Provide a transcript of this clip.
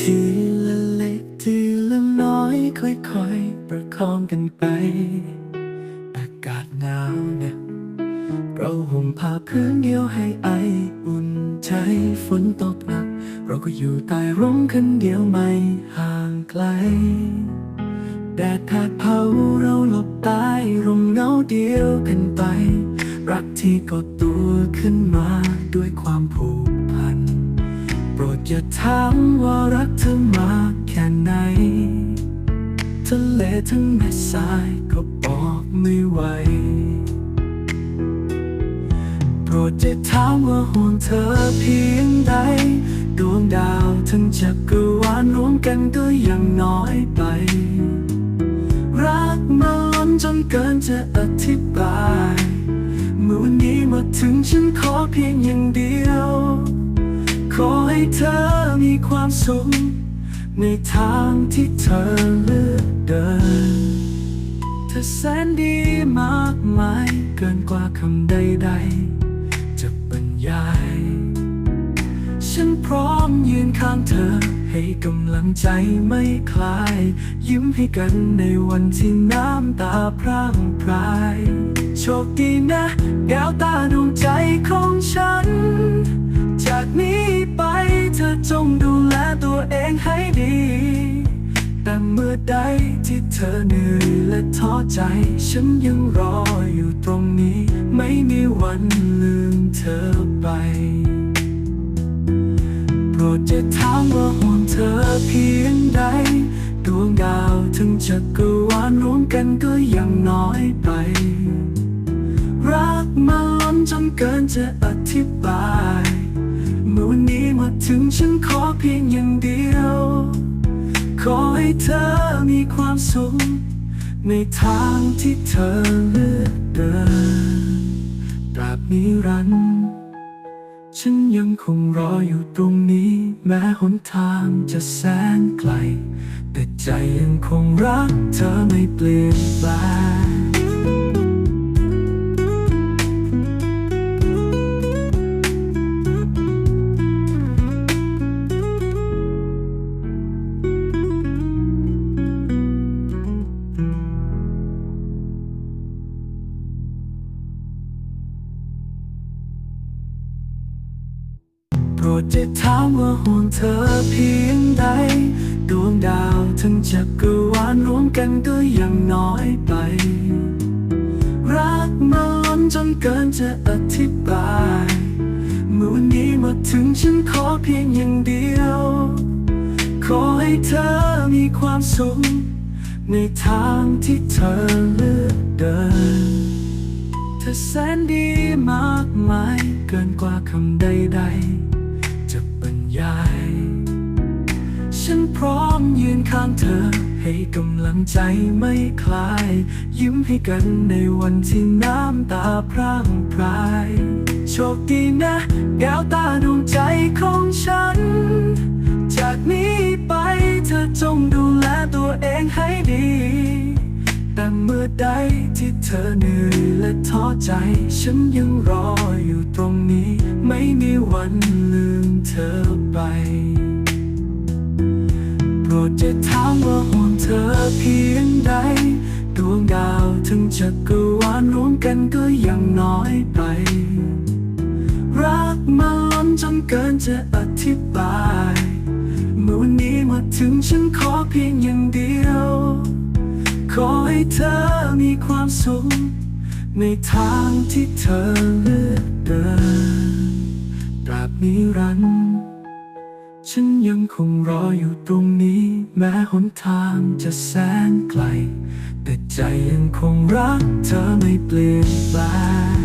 ทีละเล็กทีละน้อยค่อยๆ ประคองกันไป อากาศหนาวเนี่ยเราห่มผ้าพื้นเดียวให้ไออุ่นใจฝนตกหนัก เราก็อยู่ใต้ร่มคันเดียวไม่ห่างไกลแดดแผดเผาเราหลบใต้ร่มเงาเดียวกันไป รักที่กดตัวขึ้นมา อย่าถามว่ารักเธอมากแค่ไหน ทะเลทั้งแม่สายก็บอกไม่ไหว โปรดจะถามว่าห่วงเธอเพียงใด ดวงดาวทั้งจักรวาลรวมกันก็ยังน้อยไป รักมันล้นจนเกินจะอธิบาย เมื่อวันนี้มาถึงฉันขอเพียงอย่างเดียว อให้เธอมีความสุขในทางที่เธอเลือกเดิน เธอแสนดีมากมายเกินกว่าคำใดๆ จะบรรยาย ฉันพร้อมยืนข้างเธอให้กำลังใจไม่คลาย ยิ้มให้กันในวันที่น้ำตาพร่างพราย โชคดีนะ แก้วตาดวงใจของฉัน จงดูแลตัวเองให้ดี แต่เมื่อใดที่เธอเหนื่อยและท้อใจ ฉันยังรออยู่ตรงนี้ ไม่มีวันลืมเธอไป โปรดจะถามว่าห่วงเธอเพียงใด ดวงดาวถึงจักรวาลรวมกันก็ยังน้อยไป รักมันล้นจนเกินจะอธิบายเมื่อวันนี้ ถึงฉันขอเพียงอย่างเดียว ขอให้เธอมีความสุข ในทางที่เธอเลือกเดินตราบนิรันดร์ฉันยังคงรออยู่ตรงนี้ แม้หนทางจะแสนไกล แต่ใจยังคงรักเธอไม่เปลี่ยนแปลง โปรดจะถามว่าห่วงเธอเพียงใด ดวงดาวทั้งจักรวาลรวมกันก็ยังน้อยไป รักมันล้นจนเกินจะอธิบายเมื่อวันนี้มาถึงฉันขอเพียงอย่างเดียว ขอให้เธอมีความสุขในทางที่เธอเลือกเดิน เธอแสนดีมากมายเกินกว่าคำใดๆางเธอ ให้กำลังใจไม่คลาย ยิ้มให้กันในวันที่น้ำตาพร่างพราย โชคดีนะแก้วตาดวงใจของฉัน จากนี้ไปเธอจงดูแลตัวเองให้ดี แต่เมื่อใดที่เธอเหนื่อยและท้อใจ ฉันยังรออยู่ตรงนี้ ไม่มีวันลืมเธอไปโป ว่าห่วงเธอเพียงใด ดวงดาวถึงจักรวาลรวมกันก็ยังน้อยไป รักมันล้นจนเกินจะอธิบาย เมื่อวันนี้มาถึงฉันขอเพียงอย่างเดียว ขอให้เธอมีความสุข ในทางที่เธอเลือกเดินตราบนิรันดร์ฉันยังคงรออยู่ตรงนี้ แม้หนทางจะแสนไกล แต่ใจยังคงรักเธอไม่เปลี่ยนแปลง